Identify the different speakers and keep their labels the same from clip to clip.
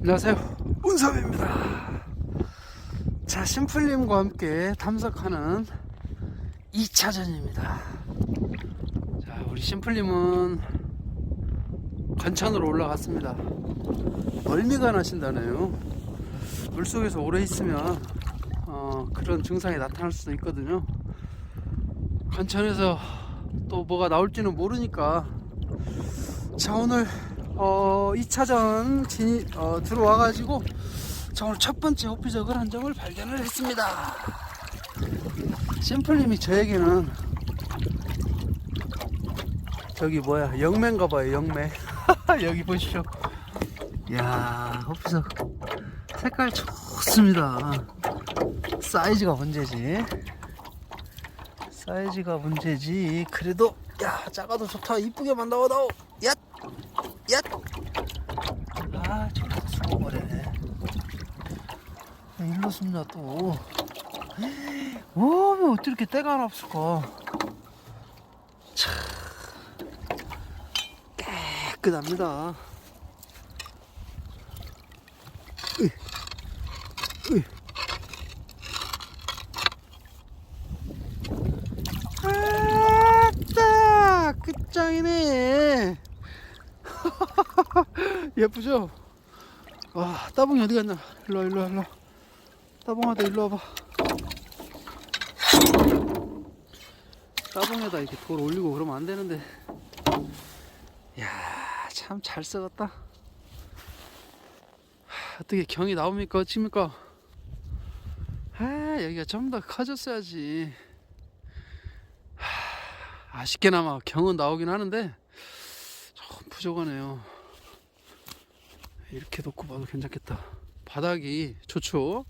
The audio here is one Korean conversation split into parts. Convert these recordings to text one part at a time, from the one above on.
Speaker 1: 안녕하세요. 운삼입니다. 자, 심플님과 함께 탐색하는 2차전입니다. 자, 우리 심플님은 관천으로 올라갔습니다. 멀미가 나신다네요. 물속에서 오래 있으면 어, 그런 증상이 나타날 수도 있거든요. 관천에서 또 뭐가 나올지는 모르니까 자 오늘 어 2차전 진입 어, 들어와가지고 자 오늘 첫 번째 호피적을 한 점을 발견을 했습니다. 심플님이 저에게는 저기 뭐야 영매인가 봐요 영매. 여기 보십시오. 이야 호피적 색깔 좋습니다. 사이즈가 문제지. 사이즈가 문제지. 그래도 야 작아도 좋다. 이쁘게만 나와다오 얏! 얏! 아 저기서 숨어버리네 일로 숨냐 또. 오, 왜 어떻게 이렇게 때가 하나 없을까? 참 깨끗합니다. 아따 끝장이네. 예쁘죠? 와 따봉이 어디 갔나? 일로와 일로와 일로와 따봉아도 일로 와봐 따봉에다 이렇게 돌 올리고 그러면 안 되는데 야 참 잘 썩었다 하, 어떻게 경이 나옵니까 어찌입니까 아 여기가 좀 더 커졌어야지 아쉽게나마 경은 나오긴 하는데 좀 부족하네요. 이렇게 놓고 봐도 괜찮겠다. 바닥이 좋죠.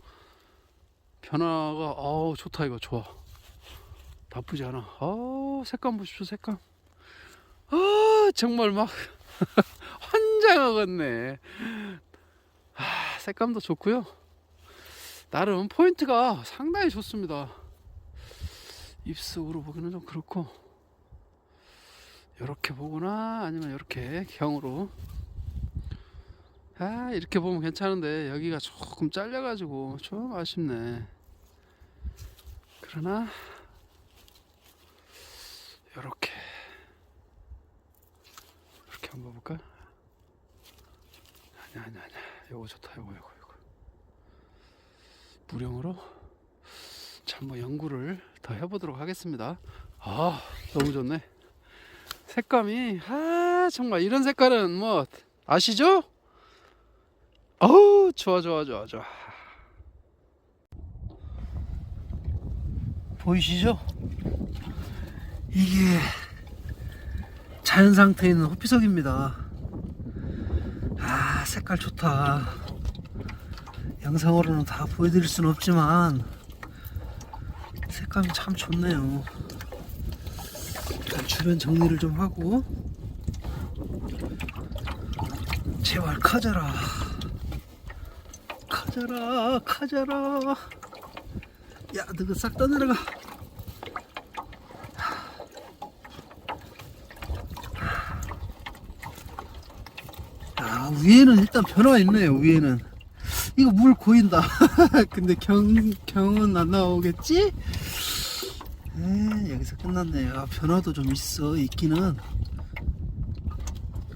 Speaker 1: 변화가 어우 좋다 이거 좋아. 나쁘지 않아. 어 색감 보십시오 색감. 아 정말 막 환장하겠네. 아 색감도 좋고요. 나름 포인트가 상당히 좋습니다. 입속으로 보기는 좀 그렇고 이렇게 보거나 아니면 이렇게 경으로 아 이렇게 보면 괜찮은데 여기가 조금 잘려가지고 좀 아쉽네 그러나 이렇게. 이렇게 한번 볼까? 아니야 아니야 아니야 요거 좋다. 요거 요거 요거. 무령으로 자 한번 연구를 더 해보도록 하겠습니다. 아 너무 좋네. 색감이 아 정말 이런 색깔은 뭐 아시죠? 어우 좋아 좋아 좋아 좋아 보이시죠? 이게 자연 상태에 있는 호피석입니다. 아 색깔 좋다. 영상으로는 다 보여드릴 수는 없지만 색감이 참 좋네요. 일단 주변 정리를 좀 하고 제발 커져라. 커져라 커져라. 야 너가 싹 떠내려가 아 위에는 일단 변화가 있네요 위에는 이거 물 고인다 근데 경, 경은 안 나오겠지? 에 여기서 끝났네요. 아, 변화도 좀 있어 있기는.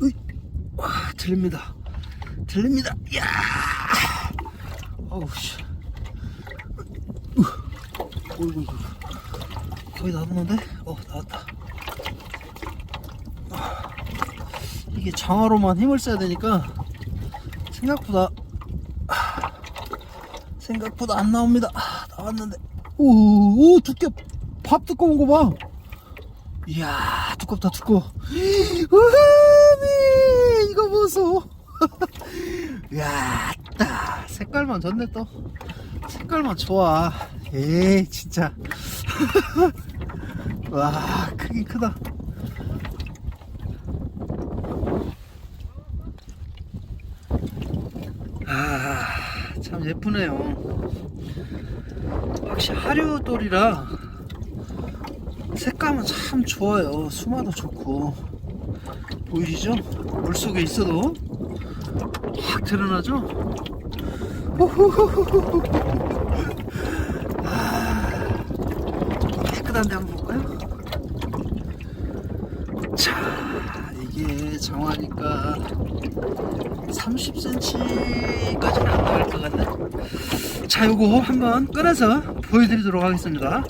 Speaker 1: 으이, 와 들립니다. 들립니다. 야, 어우 씨. 어이구, 거의 나왔는데? 어 나왔다. 이게 장화로만 힘을 써야 되니까 생각보다 아, 생각보다 안 나옵니다. 아, 나왔는데. 오, 오 두께 밥 두꺼운 거 봐. 이야, 두껍다, 두꺼워. 우미, 이거 보소. 이야, 따. 색깔만 좋네, 또. 색깔만 좋아. 에이, 진짜. 와, 크긴 크다. 아, 참 예쁘네요. 확실히 하류돌이라 색감은 참 좋아요. 수마도 좋고 보이시죠? 물 속에 있어도 확 드러나죠? 아, 깨끗한데 한번 볼까요? 자, 이게 정화니까 30cm까지는 안 나갈 것 같네. 자, 요거 한번 꺼내서 보여드리도록 하겠습니다.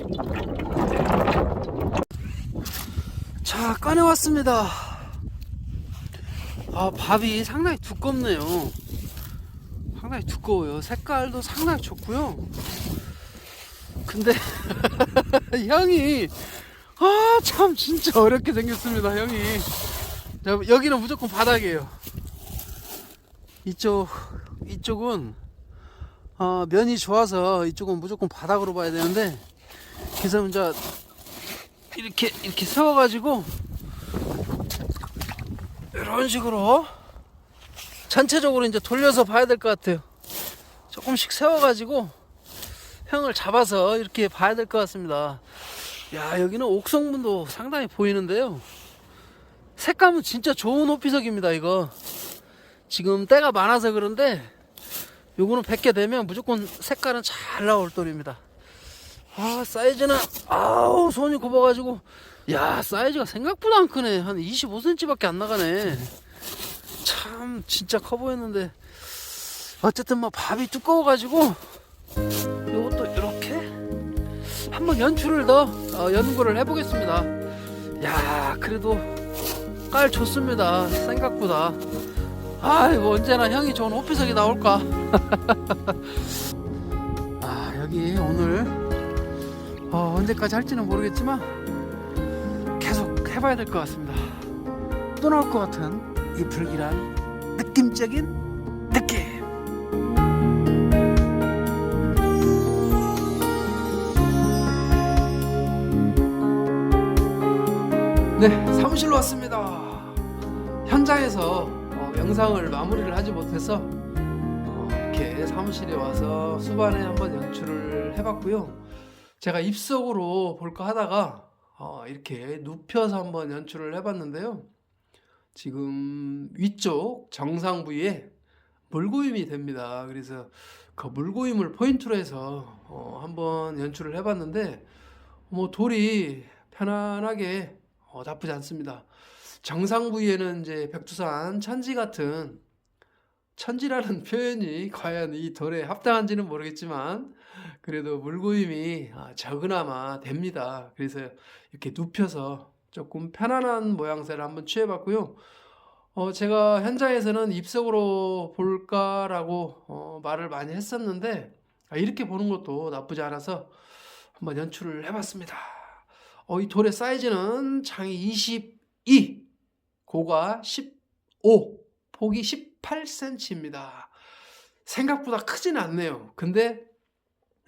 Speaker 1: 자, 꺼내왔습니다. 아, 밥이 상당히 두껍네요. 상당히 두꺼워요. 색깔도 상당히 좋고요. 근데 향이 아, 참 진짜 어렵게 생겼습니다, 형이. 자, 여기는 무조건 바닥이에요. 이쪽 이쪽은 어, 면이 좋아서 이쪽은 무조건 바닥으로 봐야 되는데 그래서 이제 이렇게 이렇게 세워가지고 이런 식으로 전체적으로 이제 돌려서 봐야 될 것 같아요. 조금씩 세워가지고 형을 잡아서 이렇게 봐야 될 것 같습니다. 야 여기는 옥성문도 상당히 보이는데요. 색감은 진짜 좋은 호피석입니다 이거. 지금 때가 많아서 그런데 요거는 100개 되면 무조건 색깔은 잘 나올 돌입니다. 아 사이즈는 아우 손이 굽어가지고. 야 사이즈가 생각보다 안 크네. 한 25cm밖에 안 나가네. 참 진짜 커 보였는데. 어쨌든 뭐 밥이 두꺼워가지고 요것도 이렇게 한번 연출을 더 어, 연구를 해보겠습니다. 야 그래도 깔 좋습니다. 생각보다 아이고 언제나 형이 좋은 호피석이 나올까 아 여기 오늘 어, 언제까지 할지는 모르겠지만 계속 해봐야 될 것 같습니다. 또 나올 것 같은 이 불길한 느낌적인 느낌. 네, 사무실로 왔습니다. 현장에서 어, 영상을 마무리를 하지 못해서 어, 이렇게 사무실에 와서 수반에 한번 연출을 해봤고요. 제가 입속으로 볼까 하다가 어, 이렇게 눕혀서 한번 연출을 해봤는데요. 지금 위쪽 정상 부위에 물고임이 됩니다. 그래서 그 물고임을 포인트로 해서 어, 한번 연출을 해봤는데 뭐 돌이 편안하게 어, 나쁘지 않습니다. 정상 부위에는 이제 백두산 천지 같은 천지라는 표현이 과연 이 돌에 합당한지는 모르겠지만 그래도 물구임이 아, 적으나마 됩니다. 그래서 이렇게 눕혀서 조금 편안한 모양새를 한번 취해봤고요. 어, 제가 현장에서는 입속으로 볼까라고 어, 말을 많이 했었는데 아, 이렇게 보는 것도 나쁘지 않아서 한번 연출을 해봤습니다. 어, 이 돌의 사이즈는 장이 22, 고가 15, 폭이 18cm입니다. 생각보다 크진 않네요. 근데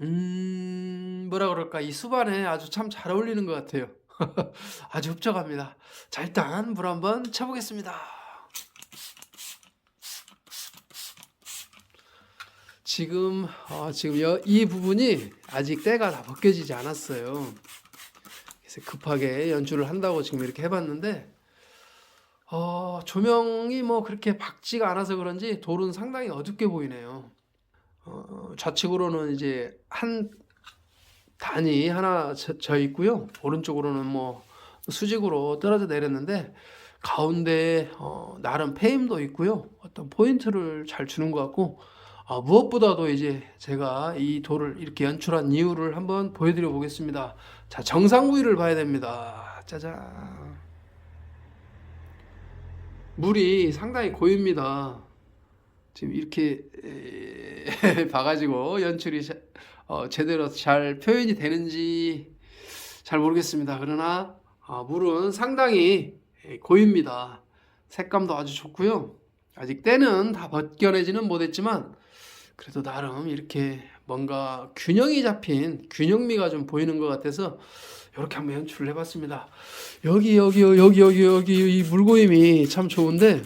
Speaker 1: 음, 뭐라 그럴까, 이 수반에 아주 참 잘 어울리는 것 같아요. 아주 흡족합니다. 자, 일단 물 한번 쳐보겠습니다. 지금, 어, 지금 여, 이 부분이 아직 때가 다 벗겨지지 않았어요. 그래서 급하게 연출을 한다고 지금 이렇게 해봤는데, 어, 조명이 뭐 그렇게 밝지가 않아서 그런지 돌은 상당히 어둡게 보이네요. 어, 좌측으로는 이제 한 단이 하나 져, 져 있고요. 오른쪽으로는 뭐 수직으로 떨어져 내렸는데 가운데 어, 나름 페임도 있고요. 어떤 포인트를 잘 주는 것 같고 아, 무엇보다도 이제 제가 이 돌을 이렇게 연출한 이유를 한번 보여드려 보겠습니다. 자, 정상 부위를 봐야 됩니다. 짜잔. 물이 상당히 고입니다. 지금 이렇게 에, 봐가지고 연출이 자- 어, 제대로 잘 표현이 되는지 잘 모르겠습니다. 그러나 어, 물은 상당히 에, 고입니다. 색감도 아주 좋고요. 아직 때는 다 벗겨내지는 못했지만 그래도 나름 이렇게 뭔가 균형이 잡힌 균형미가 좀 보이는 것 같아서 이렇게 한번 연출을 해봤습니다. 여기 여기 여기 여기 여기 이 물고임이 참 좋은데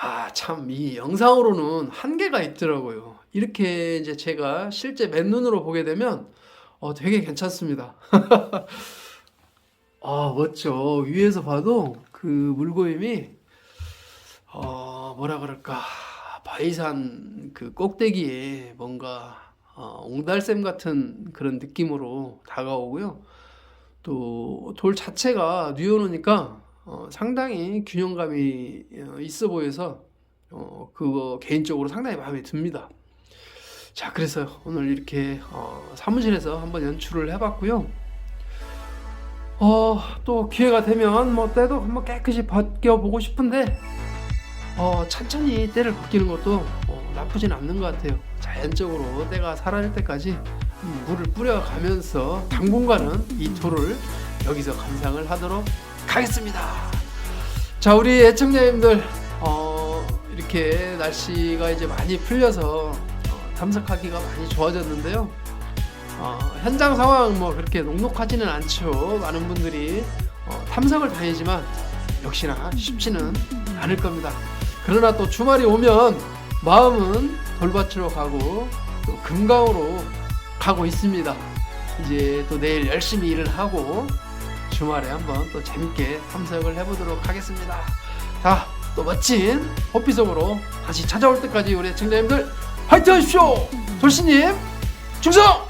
Speaker 1: 아, 참, 이 영상으로는 한계가 있더라고요. 이렇게 이제 제가 실제 맨눈으로 보게 되면, 어, 되게 괜찮습니다. 아, 멋져. 위에서 봐도 그 물고임이,
Speaker 2: 어, 뭐라 그럴까 바위산 그 꼭대기에 뭔가 어, 옹달샘 같은 그런 느낌으로 다가오고요. 또 돌 자체가 뉘어놓으니까 어, 상당히 균형감이 어, 있어 보여서 어, 그거 개인적으로 상당히 마음에 듭니다. 자, 그래서 오늘 이렇게 어, 사무실에서 한번 연출을 해봤고요. 어, 또 기회가 되면 뭐 때도 한번 깨끗이 벗겨보고 싶은데 어, 천천히 때를 벗기는 것도 어, 나쁘진 않는 것 같아요. 자연적으로 때가 사라질 때까지 음, 물을 뿌려가면서 당분간은 이 돌을 여기서 감상을 하도록 하겠습니다. 자, 우리 애청자님들 어, 이렇게 날씨가 이제 많이 풀려서 어, 탐색하기가 많이 좋아졌는데요. 어, 현장 상황 뭐 그렇게 녹록하지는 않죠. 많은 분들이 어, 탐색을 다니지만 역시나 쉽지는 않을 겁니다. 그러나 또 주말이 오면 마음은 돌밭으로 가고 또 금강으로 가고 있습니다. 이제 또 내일 열심히 일을 하고 주말에 한번 또 재밌게 탐색을 해보도록 하겠습니다. 자, 또 멋진 호피 속으로 다시 찾아올 때까지 우리 애청자님들 화이팅 하십시오! 돌씨님 충성!